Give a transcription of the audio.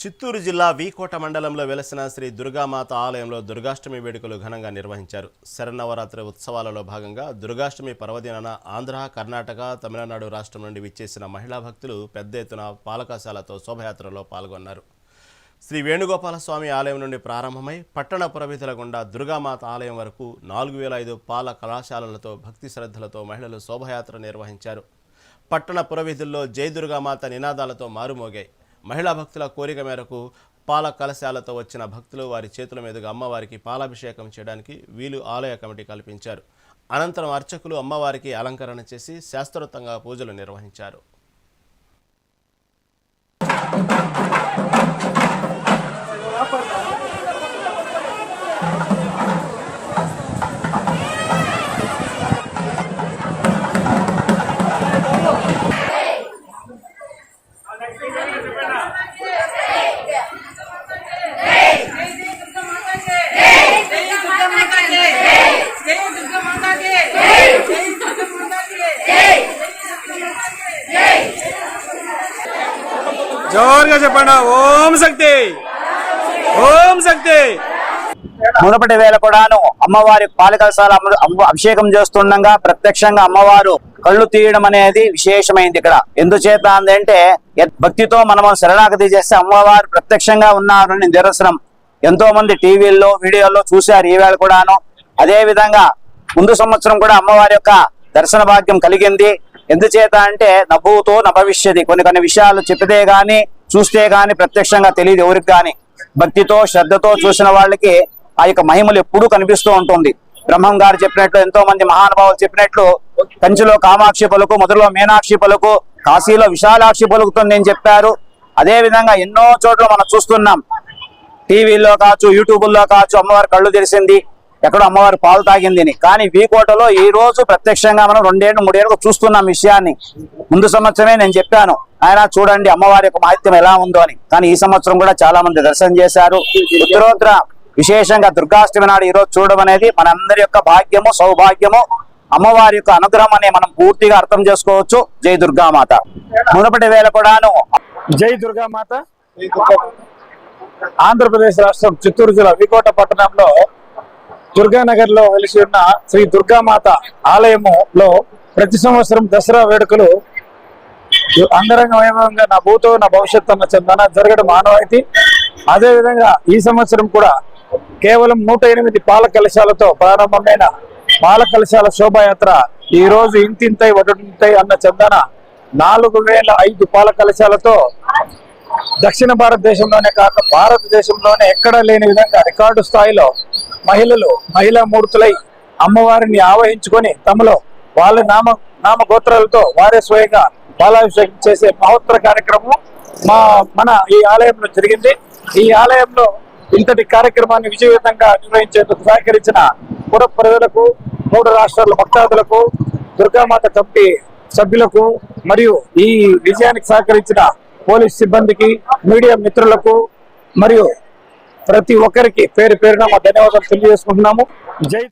చిత్తూరు జిల్లా వీకోట మండలంలో వెలసిన శ్రీ దుర్గామాత ఆలయంలో దుర్గాష్టమి వేడుకలు ఘనంగా నిర్వహించారు. శరన్నవరాత్రి ఉత్సవాలలో భాగంగా దుర్గాష్టమి పర్వదినాన ఆంధ్ర కర్ణాటక తమిళనాడు రాష్ట్రం నుండి విచ్చేసిన మహిళా భక్తులు పెద్ద ఎత్తున పాలకాశాలతో శోభయాత్రలో పాల్గొన్నారు. శ్రీ వేణుగోపాల స్వామి ఆలయం నుండి ప్రారంభమై పట్టణ పురవీధుల గుండా దుర్గామాత ఆలయం వరకు నాలుగు వేల ఐదు పాల కళాశాలలతో భక్తి శ్రద్ధలతో మహిళలు శోభయాత్ర నిర్వహించారు. పట్టణ పురవీధుల్లో జై దుర్గామాత నినాదాలతో మారుమోగాయి. మహిళా భక్తుల కోరిక మేరకు పాల కలశాలతో వచ్చిన భక్తులు వారి చేతుల మీదుగా అమ్మవారికి పాలాభిషేకం చేయడానికి వీలు ఆలయ కమిటీ కల్పించారు. అనంతరం అర్చకులు అమ్మవారికి అలంకరణ చేసి శాస్త్రోక్తంగా పూజలు నిర్వహించారు. జోరుగా చెప్పండి. ఓం శక్తి. ఓం శక్తి. మునపటి వేళ కూడాను అమ్మవారి పాలకలసాల అభిషేకం చేస్తుండగా ప్రత్యక్షంగా అమ్మవారు కళ్ళు తీయడం అనేది విశేషమైంది ఇక్కడ. ఎందుచేత అంటే భక్తితో మనము శరణాగతి చేస్తే అమ్మవారు ప్రత్యక్షంగా ఉన్నారని నిదర్శనం. ఎంతో మంది టీవీల్లో వీడియోల్లో చూశారు. ఈ వేళ కూడాను అదే విధంగా ముందు సంవత్సరం కూడా అమ్మవారి యొక్క దర్శన భాగ్యం కలిగింది. ఎందుచేత అంటే నభూతో నభవిష్యది. కొన్ని కొన్ని విషయాలు చెప్పితే గాని చూస్తే గాని ప్రత్యక్షంగా తెలియదు ఎవరికి గాని. భక్తితో శ్రద్ధతో చూసిన వాళ్ళకి ఆ యొక్క మహిమలు ఎప్పుడూ కనిపిస్తూ ఉంటుంది. బ్రహ్మం గారు చెప్పినట్లు ఎంతో మంది మహానుభావులు చెప్పినట్లు కంచిలో కామాక్షి పలుకు మొదట్లో మీనాక్షి పలుకు కాశీలో విశాలాక్షి పలుకుతుంది అని చెప్పారు. అదే విధంగా ఎన్నో చోట్ల మనం చూస్తున్నాం. టీవీల్లో కావచ్చు యూట్యూబుల్లో కావచ్చు అమ్మవారి కళ్ళు తెరిసింది. ఎక్కడో అమ్మవారి పాలు తాగింది అని. కానీ వీకోటలో ఈ రోజు ప్రత్యక్షంగా మనం రెండేళ్ళు మూడేళ్ళు చూస్తున్నాం విషయాన్ని. ముందు సంవత్సరమే నేను చెప్పాను ఆయన చూడండి అమ్మవారి యొక్క మహత్యం ఎలా ఉందో అని. కానీ ఈ సంవత్సరం కూడా చాలా మంది దర్శనం చేశారు. ఉత్తరోత్తర విశేషంగా దుర్గాష్టమి నాడు ఈ రోజు చూడడం అనేది మనందరి యొక్క భాగ్యము సౌభాగ్యము. అమ్మవారి యొక్క అనుగ్రహం అని మనం పూర్తిగా అర్థం చేసుకోవచ్చు. జై దుర్గామాత. మునుపటి వేళ కూడాను జై దుర్గామాత. ఆంధ్రప్రదేశ్ రాష్ట్రం చిత్తూరు జిల్లా వికోట పట్టణంలో దుర్గానగర్లో వెలిసి ఉన్న శ్రీ దుర్గామాత ఆలయములో ప్రతి సంవత్సరం దసరా వేడుకలు అంగరంగ వైభవంగా నా భూతో నా భవిష్యత్తు అన్న చందన జరగడం ఆనవాయితీ. అదే విధంగా ఈ సంవత్సరం కూడా కేవలం నూట ఎనిమిది పాల కలశాలతో ప్రారంభమైన పాల కలశాల శోభాయాత్ర ఈ రోజు ఇంతింతై ఒకటింతై అన్న చందన నాలుగు వేల ఐదు పాల కలశాలతో దక్షిణ భారతదేశంలోనే కాక భారతదేశంలోనే ఎక్కడా లేని విధంగా రికార్డు స్థాయిలో మహిళలు మహిళా మూర్తులై అమ్మవారిని ఆవహించుకొని తమలో వాళ్ళ నామ నామ గోత్రాలతో వారే స్వయంగా బాలాభిషేకం చేసే మహోత్తర కార్యక్రమం మా మన ఈ ఆలయంలో జరిగింది. ఈ ఆలయంలో ఇంతటి కార్యక్రమాన్ని విజయవంతంగా నిర్వహించేందుకు సహకరించిన పుర ప్రజలకు మూడు రాష్ట్రాల భక్తాదులకు దుర్గామాత కమిటీ సభ్యులకు మరియు ఈ విజయానికి సహకరించిన పోలీస్ సిబ్బందికి మీడియా మిత్రులకు మరియు ప్రతి ఒక్కరికి పేరు పేరున మా ధన్యవాదాలు తెలియజేసుకుంటున్నాము. జై